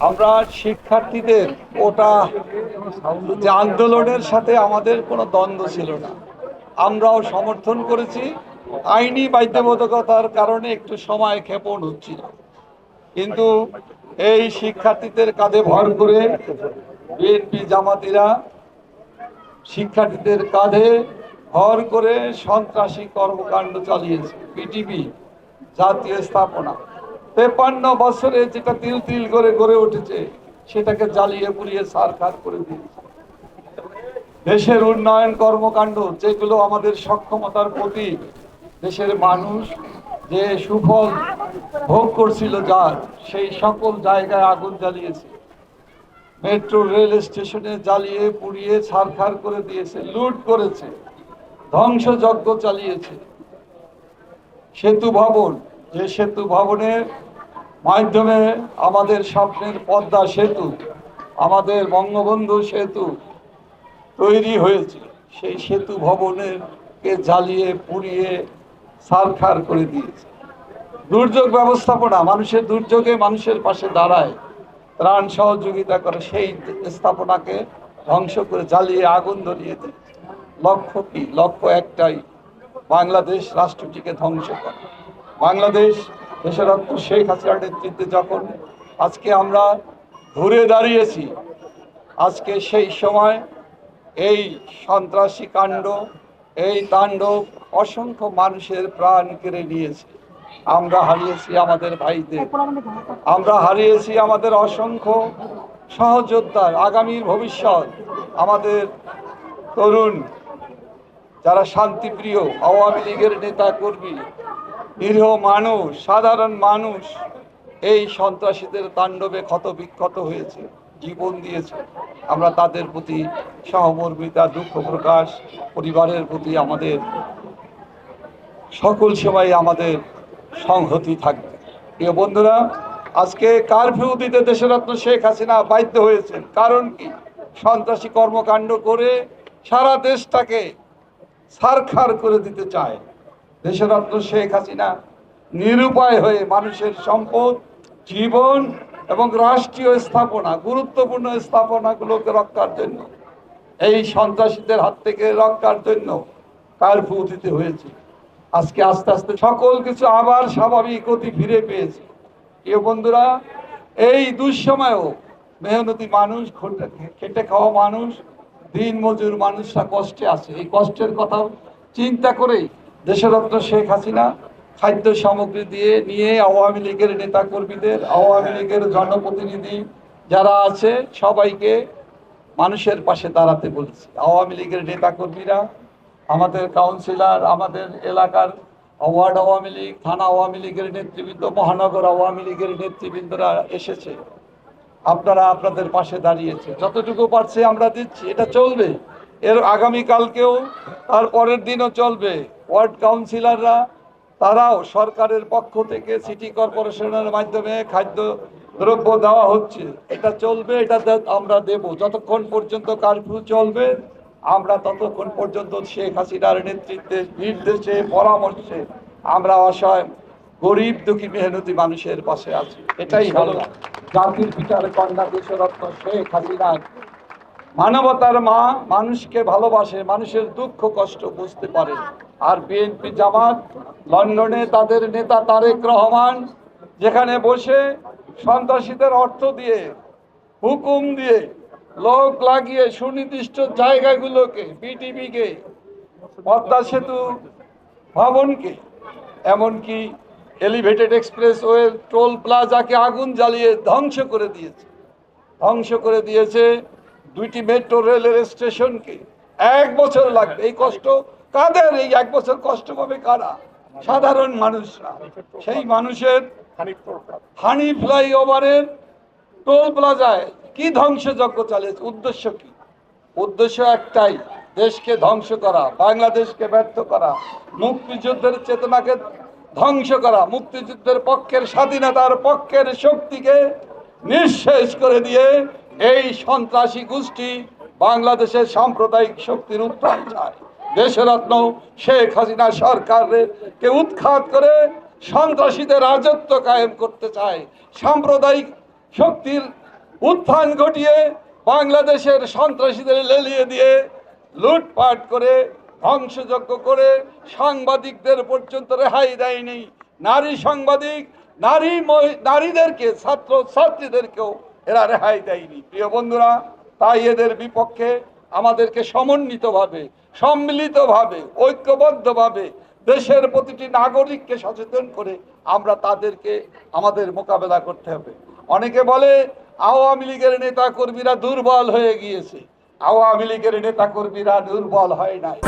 আমরা শিক্ষার্থীদের ওটা যে আন্দোলনের সাথে আমাদের কোনো দ্বন্দ্ব ছিল না। আমরাও সমর্থন করেছি, আইনি বাধ্যবাধকতার কারণে একটু সময় ক্ষেপণ হচ্ছিল। কিন্তু এই শিক্ষার্থীদের কাঁধে ভর করে বিএনপি জামাতিরা শিক্ষার্থীদের কাঁধে ভর করে সন্ত্রাসী কর্মকাণ্ড চালিয়েছে পিটিভি জাতীয় স্থাপনা। তেপান্ন বছরে যেটা তিল তিল করে গড়ে উঠেছে, সেটাকে জ্বালিয়ে পুড়িয়ে সারখার করে দিয়েছে। দেশের উন্নয়ন কর্মকাণ্ড যেগুলো আমাদের সক্ষমতার প্রতি দেশের মানুষ যে সুফল ভোগ করছিল যার, সেই সকল জায়গায় আগুন জ্বালিয়েছে। মেট্রো রেল স্টেশনে জ্বালিয়ে পুড়িয়ে ছারখার করে দিয়েছে, লুট করেছে, ধ্বংসযজ্ঞ চালিয়েছে। সেতু ভবন, যে সেতু ভবনের মাধ্যমে আমাদের স্বপ্নের পদ্মা সেতু, আমাদের বঙ্গবন্ধু সেতু তৈরি হয়েছে। সেই সেতু ভবনের কে জ্বালিয়ে, পুড়িয়ে সারখার করে দিয়েছে। দুর্যোগ ব্যবস্থাপনা, মানুষের দুর্যোগে মানুষের পাশে দাঁড়ায়, ত্রাণ সহযোগিতা করে সেই স্থাপনাকে ধ্বংস করে জ্বালিয়ে আগুন ধরিয়ে দেয় লক্ষ্য কি? লক্ষ্য একটাই, বাংলাদেশ রাষ্ট্রটিকে ধ্বংস করা। বাংলাদেশ দেশরত্ন শেখ হাসিনার নেতৃত্বে যখন আজকে আমরা ঘুরে দাঁড়িয়েছি, আজকে সেই সময় এই সন্ত্রাসী কাণ্ড, এই তাণ্ডব অসংখ্য মানুষের প্রাণ কেড়ে নিয়েছে। আমরা হারিয়েছি আমাদের ভাইদের, আমরা হারিয়েছি আমাদের অসংখ্য সহযোদ্ধার আগামীর ভবিষ্যৎ আমাদের তরুণ, যারা শান্তিপ্রিয়, আওয়ামী লীগের নেতা কর্মী নিরীহ মানুষ, সাধারণ মানুষ, এই সন্ত্রাসীদের তাণ্ডবে ক্ষত বিক্ষত হয়েছে, জীবন দিয়েছে। আমরা তাদের প্রতি সহমর্মিতা, দুঃখ প্রকাশ, পরিবারের প্রতি আমাদের সকল সময় আমাদের সংহতি থাকবে। প্রিয় বন্ধুরা, আজকে কারফিউ দিতে দেশরত্ন শেখ হাসিনা বাধ্য হয়েছেন। কারণ কি? সন্ত্রাসী কর্মকাণ্ড করে সারা দেশটাকে সারখার করে দিতে চায়। দেশরত্ন শেখ হাসিনা নিরুপায় হয়ে মানুষের সম্পদ, জীবন এবং রাষ্ট্রীয় স্থাপনা, গুরুত্বপূর্ণ স্থাপনাগুলোকে রক্ষার জন্য, এই সন্ত্রাসীদের হাত থেকে রক্ষার জন্য কারফিউ দিতে হয়েছে। আজকে আস্তে আস্তে সকল কিছু আবার স্বাভাবিক গতি ফিরে পেয়েছে। প্রিয় বন্ধুরা, এই দুঃসময়েও মেহনতি মানুষ, খেটে খাওয়া মানুষ দিন মজুর মানুষরা কষ্টে আছে। এই কষ্টের কথা চিন্তা করেই দেশরত্ন শেখ হাসিনা খাদ্য সামগ্রী দিয়ে নিয়ে আওয়ামী লীগের নেতা কর্মীদের আওয়ামী লীগের জনপ্রতিনিধি যারা আছে, সবাইকে মানুষের পাশে দাঁড়াতে বলেছে। আওয়ামী লীগের নেতা কর্মীরা আমাদের কাউন্সিলর, আমাদের এলাকার ওয়ার্ড আওয়ামী লীগ, থানা আওয়ামী লীগের নেতৃবৃন্দ, মহানগর আওয়ামী লীগের নেতৃবৃন্দরা এসেছে। আপনারা আপনাদের পাশে দাঁড়িয়েছে। যতটুকু পারছে আমরা দিচ্ছি। এটা চলবে। এর আগামীকালকেও তার পরের দিনও চলবে। ওয়ার্ড কাউন্সিলররা তারাও সরকারের পক্ষ থেকে সিটি কর্পোরেশনের মাধ্যমে খাদ্য দ্রব্য দেওয়া হচ্ছে। এটা চলবে এটা আমরা দেব। যতক্ষণ পর্যন্ত কারফিউ চলবে আমরা ততক্ষণ পর্যন্ত শেখ হাসিনার নেতৃত্বে নির্দেশে পরামর্শে আমরা অসহায় গরিব দুঃখী মেহনতি মানুষের পাশে আছি। এটাই হলো জাতির পিতার কন্যা দেশরত্ন শেখ হাসিনার মানবতার মা মানুষকে ভালোবাসে, মানুষের দুঃখ, কষ্ট বুঝতে পারে। আর বিএনপি জামাত, লন্ডনে তাদের নেতা তারেক রহমান, যেখানে বসে সন্ত্রাসীদের অর্থ দিয়ে, হুকুম দিয়ে, লোক লাগিয়ে সুনির্দিষ্ট জায়গাগুলোকে বিটিভিকে পদ্মা সেতু ভবনকে, এমনকি এলিভেটেড এক্সপ্রেস ওয়ে টোল প্লাজাকে আগুন জ্বালিয়ে ধ্বংস করে দিয়েছে। ধ্বংস করে দিয়েছে দুইটি মেট্রো রেলের স্টেশনকে এক বছর লাগবে। এই কষ্ট কাদের? এই এক বছর কষ্ট পাবে কারা? সাধারণ মানুষরা। সেই মানুষের হানি ফ্লাইওভারের টোল প্লাজায় কি ধ্বংসযজ্ঞ চালিয়েছে? উদ্দেশ্য কি? উদ্দেশ্য একটাই, দেশকে ধ্বংস করা, বাংলাদেশকে ব্যর্থ করা, মুক্তিযুদ্ধের চেতনাকে ধ্বংস করা, মুক্তিযুদ্ধের পক্ষের স্বাধীনতার পক্ষের শক্তিকে নিঃশেষ করে দিয়ে এই সন্ত্রাসী গোষ্ঠী বাংলাদেশের সাম্প্রদায়িক শক্তির উত্থান চায় দেশরত্ন শেখ হাসিনা সরকারকে উৎখাত করে সন্ত্রাসীদের রাজত্ব কায়েম করতে চায়। সাম্প্রদায়িক শক্তির উত্থান ঘটিয়ে বাংলাদেশের সন্ত্রাসীদের লেলিয়ে দিয়ে লুটপাট করে, ধ্বংসযজ্ঞ করে সাংবাদিকদের পর্যন্ত রেহাই দেয়নি। নারী সাংবাদিক, নারী নারীদেরকে ছাত্র ছাত্রীদেরকেও এরা রেহাই দেয়নি। প্রিয় বন্ধুরা, তাই এদের বিপক্ষে আমাদেরকে সমন্বিতভাবে, সম্মিলিতভাবে, ঐক্যবদ্ধভাবে দেশের প্রতিটি নাগরিককে সচেতন করে আমরা তাদেরকে আমাদের মোকাবেলা করতে হবে। অনেকে বলে, আওয়ামী লীগের নেতা কর্মীরা দুর্বল হয়ে গিয়েছে। আওয়ামী লীগের নেতা কর্মীরা দুর্বল হয় নাই।